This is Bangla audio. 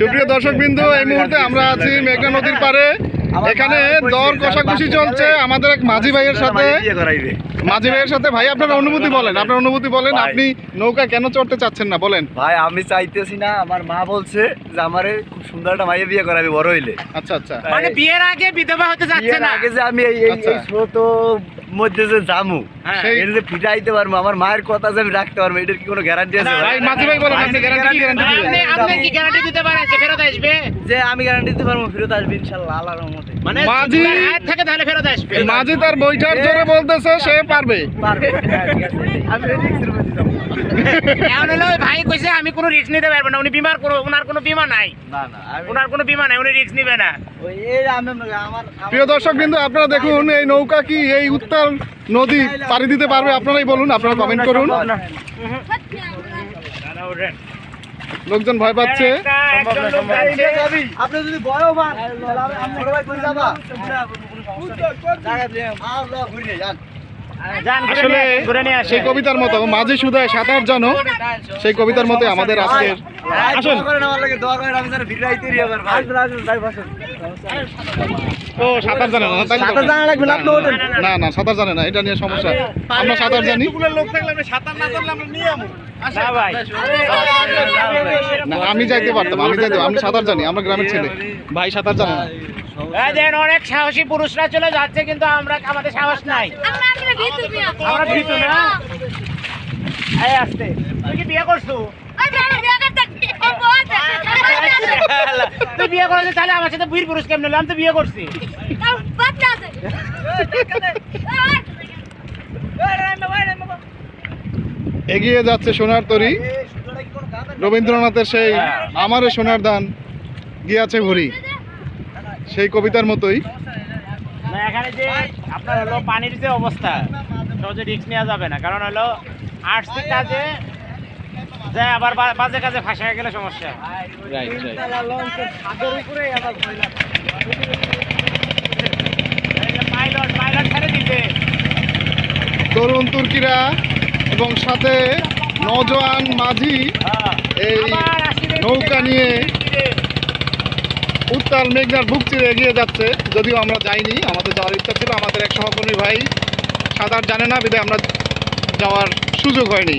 সুপ্রিয় দর্শক বিন্দু এই মুহূর্তে আমরা আছি মেঘনা নদীর পারে এখানে দর কষাকষি চলছে আমাদের এক মাঝি ভাইয়ের সাথে। মাঝি ভাইয়ের সাথে। ভাই আপনার অনুভূতি বলেন আপনার অনুভূতি বলেন। আপনি নৌকা কেন চড়তে চাচ্ছেন না? বলেন। ভাই আমি চাইতেছি না আমার মা বলছে যে আমারে খুব সুন্দর একটা মাইয়ে বিয়ে করাবে বড় হইলে। আচ্ছা আচ্ছা। মানে বিয়ের আগে বিধবা হতে যাচ্ছে না? আগে যে আমি এই এই আচ্ছা। এই ছোট মধ্যে যে জামু হ্যাঁ। এটা যে ফিটাইতে পারব আমার মায়ের কথা যে আমি রাখতে পারব এটার কি কোনো গ্যারান্টি আছে? ভাই মাঝি ভাই বলেন আপনি গ্যারান্টি গ্যারান্টি আপনি আপনি কি গ্যারান্টি দিতে পারেন? যে আমি গ্যারান্টি দিতে পারব ফেরত আসবে ইনশাআল্লাহ আল্লাহর রহমতে মানে মাঝি- থাকে তাহলে ফেরত আসবে মাঝি তার বৈঠার জোরে বলতেছে সে পারবে পারবে হ্যাঁ, ঠিক আছে আমি রিস্কের মধ্যে যাব এখন হলো ভাই কইছে আমি কোনো রিস্ক নিতে পারব না উনি বিমার কোনো ওনার কোনো বিমা নাই না না ওনার কোনো বিমা নাই উনি রিস্ক নিবে না ওই এই আমি আমার আমার- প্রিয় দর্শক বিন্দু আপনারা দেখুন এই নৌকা কি এই উত্তাল নদী পাড়ি দিতে পারবে আপনারাই বলুন আপনারা কমেন্ট করুন লোকজন ভয় পাচ্ছে। যাচ্ছে। আপনি যদি ভয়ও পান করে যাবা। যান। ঘুরে আসলে সেই কবিতার মতো মাঝি সুদায় সাঁতার জানো সেই কবিতার মতো আমাদের আজকের আসুন। ও সাঁতার জানে না তাই সাঁতার জানা লাগবে না, না না সাঁতার জানে না এটা নিয়ে সমস্যা। আমরা সাঁতার জানি। না আমি। যাইতে পারতাম আমি যাইতে আমি সাঁতার জানি আমরা গ্রামের ছেলে। ভাই সাঁতার জানে না। এই দেখেন অনেক সাহসী পুরুষরা চলে যাচ্ছে কিন্তু আমরা আমাদের সাহস নাই। আমরা ভীতু না? এই আসতে। তুই কি বিয়ে করছ? তুই বিয়ে করেছিস তাহলে আমার সাথে বীর পুরুষ কেমন? আমি তো বিয়ে করছি। এগিয়ে যাচ্ছে সোনার তরি। রবীন্দ্রনাথের সেই আমারে সোনার দান গিয়াছে ভরি। সেই কবিতার মতোই। না এখানে যে আপনার হলো পানির যে অবস্থা সহজে রিস্ক নেওয়া যাবে না। কারণ হলো আর্টসিক কাজে যে আবার বাজে কাজে ফাঁসা গেলে সমস্যা। পাইলট পাইলট ছেড়ে দিতে তরুণ তুর্কিরা এবং সাথে নজওয়ান মাঝি এই আবার আসি নৌকা নিয়ে। উত্তাল মেঘনার বুক চিরে এগিয়ে যাচ্ছে। যদিও আমরা যাইনি, আমাদের যাওয়ার ইচ্ছা ছিল। আমাদের এক সহকর্মী ভাই সাঁতার জানে না বিধায় আমরা যাওয়ার সুযোগ হয়নি।